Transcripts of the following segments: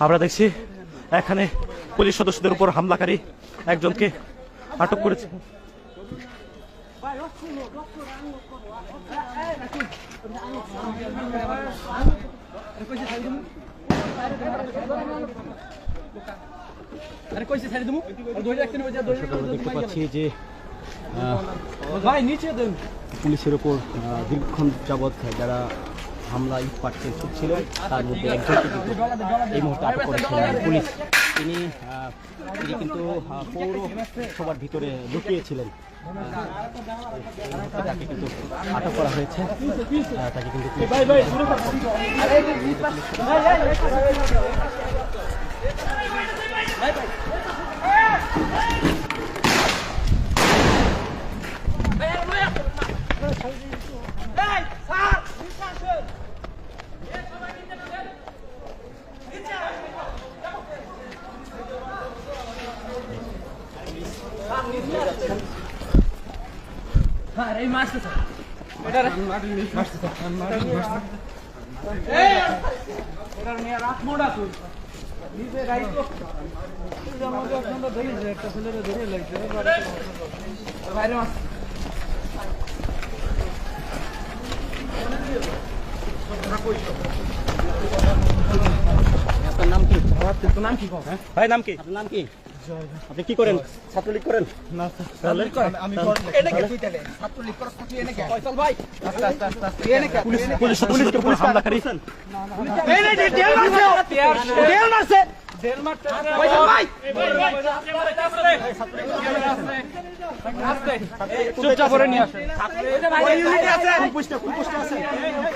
আমরা দেখছি এখানে পুলিশ সদস্যদের উপর হামলাকারী একজনকে আটক করেছে। দেখতে পাচ্ছি যে আহ, ভাই নিচে দেন। পুলিশের ওপর দীর্ঘক্ষণ যাবৎ যারা হামলা ইটপাট ছিল, তার মধ্যে একজনকে এই মুহূর্তে আটক করেছিলেন পুলিশ। তিনি তিনি কিন্তু পৌর পৌরসভার ভিতরে লুকিয়েছিলেন। তাকে কিন্তু আটক করা হয়েছে। তাকে কিন্তু পুলিশ- আরে এই মাছ তো। এটা নাম কি কি কও ভাই নাম কি? আপনার নাম কি? আপনি কি করেন? ছাত্রলীগ করেন? ফয়সাল ভাই? আস্তে আস্তে আস্তে আস্তে। এনে কে? পুলিশ পুলিশ সদস্যদের উপর হামলাকারী এই রে তেল মারছে? তেল মারছে? তেল মারছে? ফয়সাল ভাই? চুপচাপ করে নিয়ে আসেন। কোন ইউনিটে আছে পুষ্টা পুষ্টা আছে এখানে আছে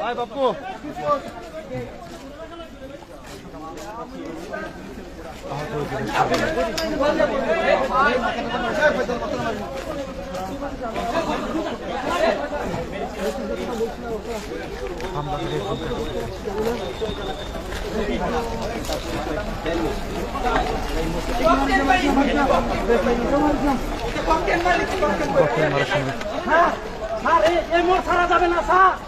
ভাই বাপু। মোড় ছাড়া যাবে না স্যার।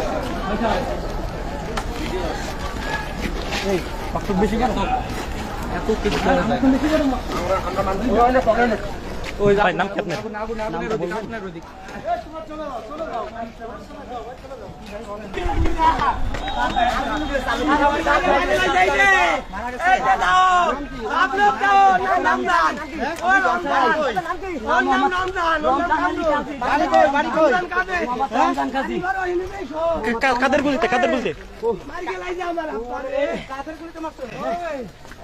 বেশি কেন এত কিছু ওই ভাই নাম কি কা- কাদের গুলিতে? কাদের গুলিতে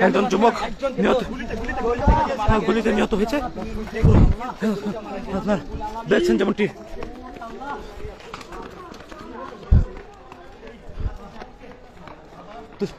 একজন যুবক নিহত হ্যাঁ, গুলিতে নিহত হয়েছে। আপনার দেখছেন যেমনটি। this